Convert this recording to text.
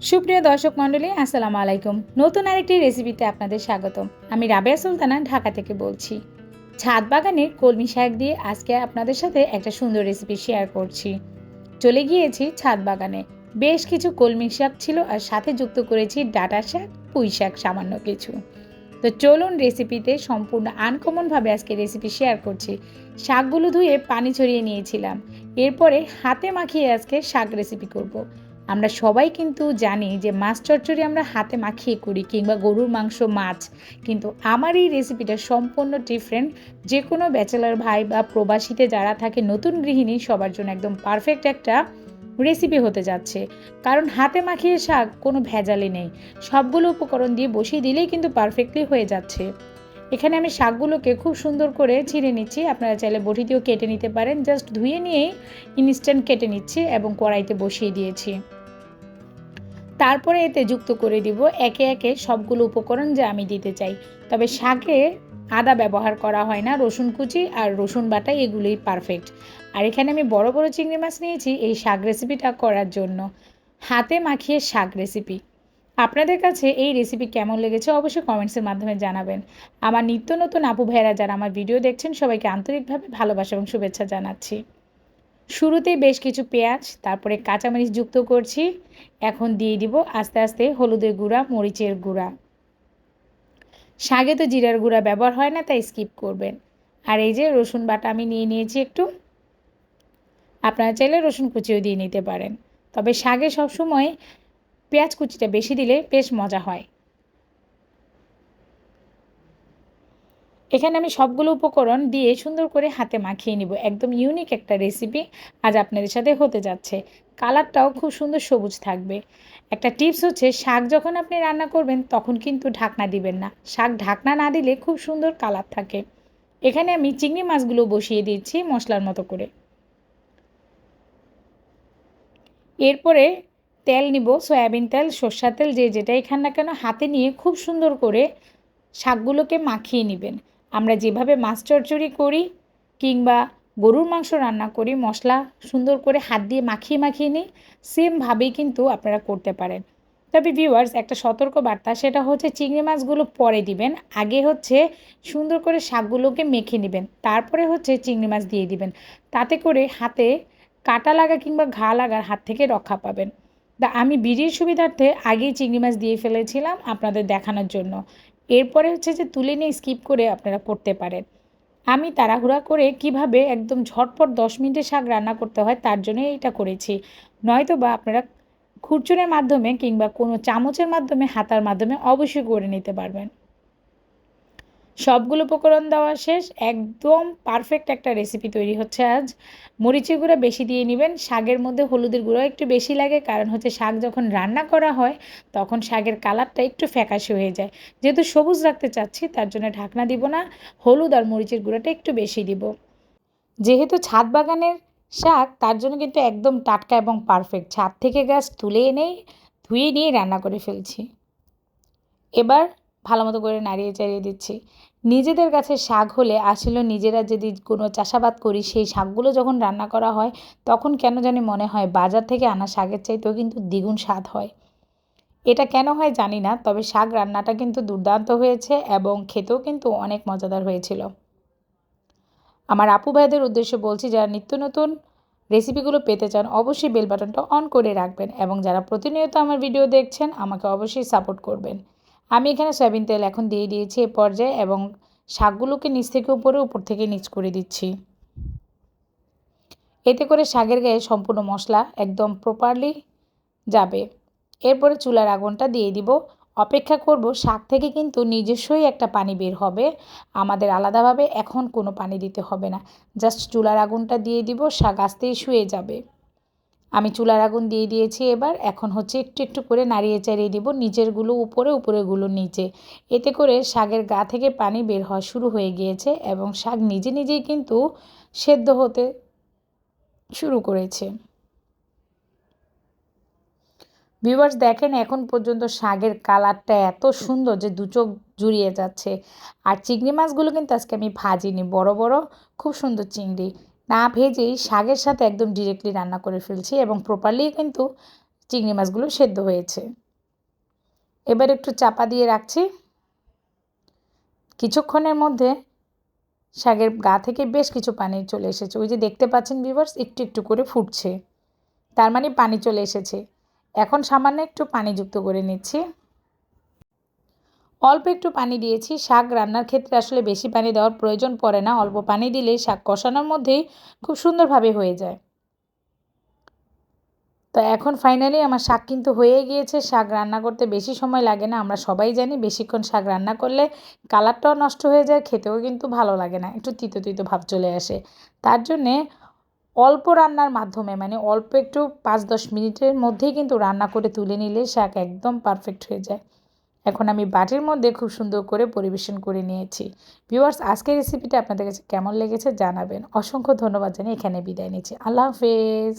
সুপ্রিয় দর্শক মণ্ডলী, আসসালামু আলাইকুম। নতুন আরেকটি রেসিপিতে আপনাদের স্বাগতম। আমি রাবেয়া সুলতানা, ঢাকা থেকে বলছি। ছাদ বাগানের কলমি শাক দিয়ে আজকে আপনাদের সাথে একটা সুন্দর রেসিপি শেয়ার করছি। চলে গিয়েছি ছাদ বাগানে। বেশ কিছু কলমি শাক ছিল আর সাথে যুক্ত করেছি ডাটা শাক, পুঁই শাক, সামান্য কিছু। তো চলুন রেসিপিতে সম্পূর্ণ আনকমনভাবে আজকে রেসিপি শেয়ার করছি। শাকগুলো ধুয়ে পানি ছড়িয়ে নিয়েছিলাম। এরপরে হাতে মাখিয়ে আজকে শাক রেসিপি করব। আমরা সবাই কিন্তু জানি যে মাছ চচ্চড়ি আমরা হাতে মাখিয়ে করি কিংবা গরুর মাংস, মাছ। কিন্তু আমার এই রেসিপিটা সম্পূর্ণ ডিফারেন্ট যে কোনো ব্যাচেলার ভাই বা প্রবাসীতে যারা থাকে, নতুন গৃহিণী, সবার জন্য একদম পারফেক্ট একটা রেসিপি হতে যাচ্ছে। কারণ হাতে মাখিয়ে শাক কোনো ভেজালি নেই। সবগুলো উপকরণ দিয়ে বসিয়ে দিলেই কিন্তু পারফেক্টলি হয়ে যাচ্ছে। এখানে আমি শাকগুলোকে খুব সুন্দর করে ছিঁড়ে নিচ্ছি। আপনারা চাইলে বটি দিয়েও কেটে নিতে পারেন। জাস্ট ধুয়ে নিয়েই ইনস্ট্যান্ট কেটে নিচ্ছি এবং কড়াইতে বসিয়ে দিয়েছি। তারপরে এতে যুক্ত করে দিব একে একে সবগুলো উপকরণ যা আমি দিতে চাই। তবে শাকে আদা ব্যবহার করা হয় না, রসুন কুচি আর রসুন বাটা এগুলোই পারফেক্ট আর এখানে আমি বড় বড় চিংড়ি মাছ নিয়েছি এই শাক রেসিপিটা করার জন্য। হাতে মাখিয়ে শাক রেসিপি আপনাদের কাছে এই রেসিপি কেমন লেগেছে অবশ্যই কমেন্টসের মাধ্যমে জানাবেন। আমার নিত্য নতুন আপু ভাইয়েরা যারা আমার ভিডিও দেখছেন, সবাইকে আন্তরিকভাবে ভালোবাসা এবং শুভেচ্ছা জানাচ্ছি। শুরুতে বেশ কিছু পেঁয়াজ, তারপরে কাঁচামরিচ যুক্ত করছি। এখন দিয়ে দিব আস্তে আস্তে হলুদের গুঁড়া, মরিচের গুঁড়া। শাগে তো জিরার গুঁড়া ব্যবহার হয় না, তাই স্কিপ করবেন। আর এই যে রসুন বাটা আমি নিয়ে নিয়েছি একটু। আপনারা চাইলে রসুন কুচিও দিয়ে নিতে পারেন। তবে শাগে সবসময় পেঁয়াজ কুচিটা বেশি দিলে বেশ মজা হয়। এখানে আমি সবগুলো উপকরণ দিয়ে সুন্দর করে হাতে মাখিয়ে নিব। একদম ইউনিক একটা রেসিপি আজ আপনাদের সাথে হতে যাচ্ছে। কালারটাও খুব সুন্দর সবুজ থাকবে। একটা টিপস হচ্ছে, শাক যখন আপনি রান্না করবেন তখন কিন্তু ঢাকনা দিবেন না। শাক ঢাকনা না দিলে খুব সুন্দর কালার থাকে। এখানে আমি চিংড়ি মাছগুলো বসিয়ে দিচ্ছি মশলার মতো করে। এরপরে তেল নিব, সয়াবিন তেল, সর্ষার তেল, যে যেটাই খান না কেন, হাতে নিয়ে খুব সুন্দর করে শাকগুলোকে মাখিয়ে নেবেন। আমরা যেভাবে মাছ চচ্চড়ি করি কিংবা গরুর মাংস রান্না করি, মশলা সুন্দর করে হাত দিয়ে মাখিয়ে মাখিয়ে নিই, সেমভাবেই কিন্তু আপনারা করতে পারেন। তবে ভিউয়ার্স একটা সতর্ক বার্তা সেটা হচ্ছে চিংড়ি মাছগুলো পরে দিবেন, আগে হচ্ছে সুন্দর করে শাকগুলোকে মেখে নেবেন, তারপরে হচ্ছে চিংড়ি মাছ দিয়ে দিবেন। তাতে করে হাতে কাটা লাগা কিংবা ঘা লাগার হাত থেকে রক্ষা পাবেন। তা আমি বিড়ির সুবিধার্থে আগেই চিংড়ি মাছ দিয়ে ফেলেছিলাম আপনাদের দেখানোর জন্য। এরপরে হচ্ছে যে তুলে নিয়ে স্কিপ করে আপনারা করতে পারেন। আমি তাড়াহুড়া করে কীভাবে একদম ঝটপট দশ মিনিটে শাক রান্না করতে হয় তার জন্য এটা করেছি। নয়তো বা আপনারা খুরচুনের মাধ্যমে কিংবা কোনো চামচের মাধ্যমে, হাতার মাধ্যমে অবশ্যই করে নিতে পারবেন। সবগুলো উপকরণ দেওয়া শেষ। একদম পারফেক্ট একটা রেসিপি তৈরি হচ্ছে আজ। মরিচের গুঁড়া বেশি দিয়ে নেবেন। শাকের মধ্যে হলুদের গুঁড়ো একটু বেশি লাগে, কারণ হচ্ছে শাক যখন রান্না করা হয়, তখন শাকের কালারটা একটু ফ্যাকাশে হয়ে যায়। যেহেতু সবুজ রাখতে চাচ্ছি, তার জন্য ঢাকনা দিব না, হলুদ আর মরিচের গুঁড়াটা একটু বেশি দিব। যেহেতু ছাদ বাগানের শাক, তার জন্য কিন্তু একদম টাটকা এবং পারফেক্ট ছাদ থেকে গাছ তুলে এনেই ধুয়ে নিয়ে রান্না করে ফেলছি। এবার ভালো মতো করে নাড়িয়ে চাড়িয়ে দিচ্ছি। নিজেদের কাছে শাক হলে আসলে নিজেরা যদি কোনো চাষাবাদ করি, সেই শাকগুলো যখন রান্না করা হয়, তখন কেন জানি মনে হয় বাজার থেকে আনা শাকের চাইতেও কিন্তু দ্বিগুণ স্বাদ হয়। এটা কেন হয় জানি না, তবে শাক রান্নাটা কিন্তু দুর্দান্ত হয়েছে এবং খেতেও কিন্তু অনেক মজাদার হয়েছিল। আমার আপু ভাইদের উদ্দেশ্যে বলছি, যারা নিত্য নতুন রেসিপিগুলো পেতে চান, অবশ্যই বেল বাটনটা অন করে রাখবেন এবং যারা প্রতিনিয়ত আমার ভিডিও দেখছেন, আমাকে অবশ্যই সাপোর্ট করবেন। আমি এখানে সয়াবিন তেল এখন দিয়ে দিয়েছি এ পর্যায়ে এবং শাকগুলোকে নিচ থেকে উপরে উপর থেকে নিচ করে দিচ্ছি। এতে করে শাকের গায়ে সম্পূর্ণ মশলা একদম প্রপারলি যাবে। এরপরে চুলার আগুনটা দিয়ে দিব। অপেক্ষা করব শাক থেকে কিন্তু নিজস্বই একটা পানি বের হবে। আমাদের আলাদাভাবে এখন কোনো পানি দিতে হবে না। জাস্ট চুলার আগুনটা দিয়ে দিব, শাক আস্তেই শুয়ে যাবে। আমি চুলার আগুন দিয়ে দিয়েছি এবার। এখন হচ্ছে একটু একটু করে নাড়িয়ে চাড়িয়ে দিব নিচেরগুলো উপরে উপরেগুলো নিচে। এতে করে শাকের গা থেকে পানি বের হওয়া শুরু হয়ে গিয়েছে এবং শাক নিজে নিজেই কিন্তু সেদ্ধ হতে শুরু করেছে। ভিউয়ার্স, দেখেন এখন পর্যন্ত শাকের কালারটা এত সুন্দর যে দু চোখ জুড়িয়ে যাচ্ছে। আর চিংড়ি মাছগুলো কিন্তু আজকে আমি ভাজিনি, বড় বড়, খুব সুন্দর চিংড়ি। না ভেজেই শাকের সাথে একদম ডিরেক্টলি রান্না করে ফেলছি এবং প্রপারলি কিন্তু চিংড়ি মাছগুলো সেদ্ধ হয়েছে। এবার একটু চাপা দিয়ে রাখছি। কিছুক্ষণের মধ্যে শাকের গা থেকে বেশ কিছু পানি চলে এসেছে। ওই যে দেখতে পাচ্ছেন ভিভার্স একটু একটু করে ফুটছে। তার মানে পানি চলে এসেছে। এখন সামান্য একটু পানি যুক্ত করে নিচ্ছি। অল্প একটু পানি দিয়েছি। শাক রান্নার ক্ষেত্রে আসলে বেশি পানি দেওয়ার প্রয়োজন পড়ে না। অল্প পানি দিলে শাক কষানোর মধ্যেই খুব সুন্দরভাবে হয়ে যায়। তো এখন ফাইনালি আমার শাক কিন্তু হয়ে গিয়েছে। শাক রান্না করতে বেশি সময় লাগে না, আমরা সবাই জানি। বেশিক্ষণ শাক রান্না করলে কালারটাও নষ্ট হয়ে যায়, খেতেও কিন্তু ভালো লাগে না। একটু তিতো তিতো ভাব চলে আসে। তার জন্যে অল্প রান্নার মাধ্যমে মানে অল্প একটু পাঁচ দশ মিনিটের মধ্যেই কিন্তু রান্না করে তুলে নিলে শাক একদম পারফেক্ট হয়ে যায়। এখন আমি বাটির মধ্যে খুব সুন্দর করে পরিবেশন করে নিয়েছি। ভিউয়ার্স, আজকের রেসিপিটা আপনাদের কাছে কেমন লেগেছে জানাবেন। অসংখ্য ধন্যবাদ জানিয়ে এখানে বিদায় নিচ্ছি। আল্লাহ হাফেজ।